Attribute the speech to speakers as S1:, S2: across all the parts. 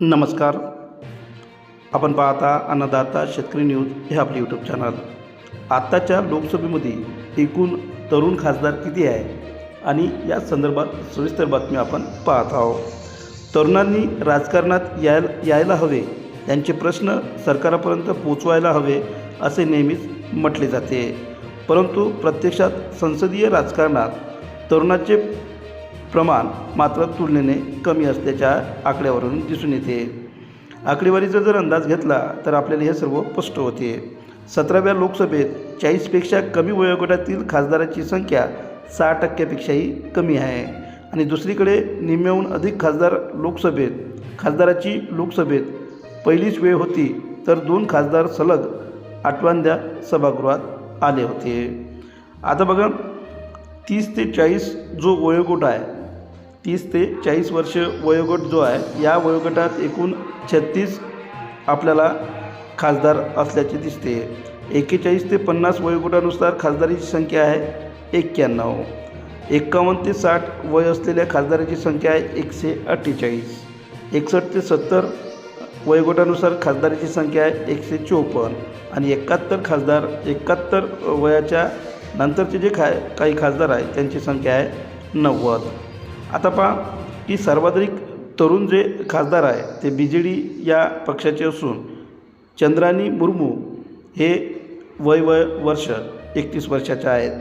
S1: नमस्कार. आपण पाहता अन्नदाता शेतकरी न्यूज हे आपले यूट्यूब चॅनल आत्ताच्या लोकसभेमध्ये एकूण तरुण खासदार किती आहे? आणि या संदर्भात सविस्तर बातमी आपण पाहत आहोत. तरुणांनी राजकारणात यायला यायला हवे यांचे प्रश्न सरकारापर्यंत पोचवायला हवे असे नेहमीच म्हटले जाते. परंतु प्रत्यक्षात संसदीय राजकारणात तरुणाचे प्रमाण मात्र तुलनेने कमी असल्याच्या आकड्यावरून दिसून येते. आकडेवारीचा जर अंदाज घेतला तर आपल्याला हे सर्व स्पष्ट होते. सतराव्या लोकसभेत चाळीसपेक्षा कमी वयोगटातील खासदाराची संख्या सहा टक्क्यापेक्षाही कमी आहे. आणि दुसरीकडे निम्म्याहून अधिक खासदार लोकसभेत खासदाराची लोकसभेत पहिलीच वेळ होती तर दोन खासदार सलग आठवांद्या सभागृहात आले होते. आता बघा तीस ते चाळीस जो वयोगट आहे तीस ते चाळीस वर्ष वयोगट जो आहे या वयोगटात एकूण छत्तीस आपल्याला खासदार असल्याचे दिसते. एक्केचाळीस ते पन्नास वयोगटानुसार खासदारीची संख्या आहे एक्क्याण्णव. एक्कावन्न ते साठ वय असलेल्या खासदाराची संख्या आहे एकशे अठ्ठेचाळीस. एकसष्ट ते सत्तर वयोगटानुसार खासदाराची संख्या आहे एकशे चोपन्न. आणि एकाहत्तर खासदार एकाहत्तर वयाच्या नंतरचे जे खा काही खासदार आहेत त्यांची संख्या आहे नव्वद. आता पहा की सर्वाधिक तरुण जे खासदार आहे ते बी जे डी या पक्षाचे असून चंद्रानी मुर्मू हे वय वय वर्ष एकतीस वर्षाचे आहेत.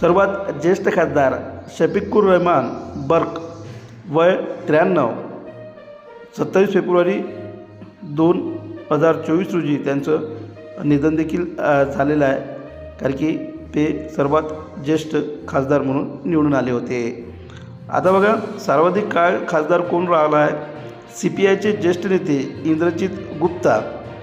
S1: सर्वात ज्येष्ठ खासदार शफिकुर रहमान बर्क वय त्र्याण्णव सत्तावीस फेब्रुवारी दोन हजार चोवीस रोजी त्यांचं निधन देखील झालेलं आहे कारण की ते सर्वात ज्येष्ठ खासदार म्हणून निवडून आले होते. आता बघा सर्वाधिक काळ खासदार कोण राहिला आहे? सी पी आयचे ज्येष्ठ नेते इंद्रजित गुप्ता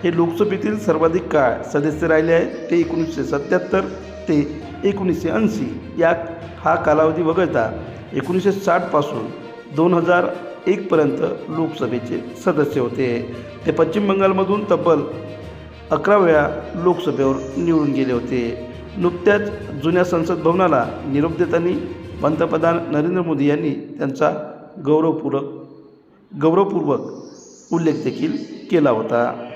S1: हे लोकसभेतील सर्वाधिक काळ सदस्य राहिले आहे ते एकोणीसशे सत्याहत्तर ते एकोणीसशे ऐंशी या हा कालावधी वगळता एकोणीसशे साठपासून दोन हजार एकपर्यंत लोकसभेचे सदस्य होते. ते पश्चिम बंगालमधून तब्बल अकरा वेळा लोकसभेवर निवडून गेले होते. नुकत्याच जुन्या संसद भवनाला निरोप देताना पंतप्रधान नरेंद्र मोदी यांनी त्यांचा गौरवपूर्वक गौरवपूर्वक उल्लेख देखील केला होता.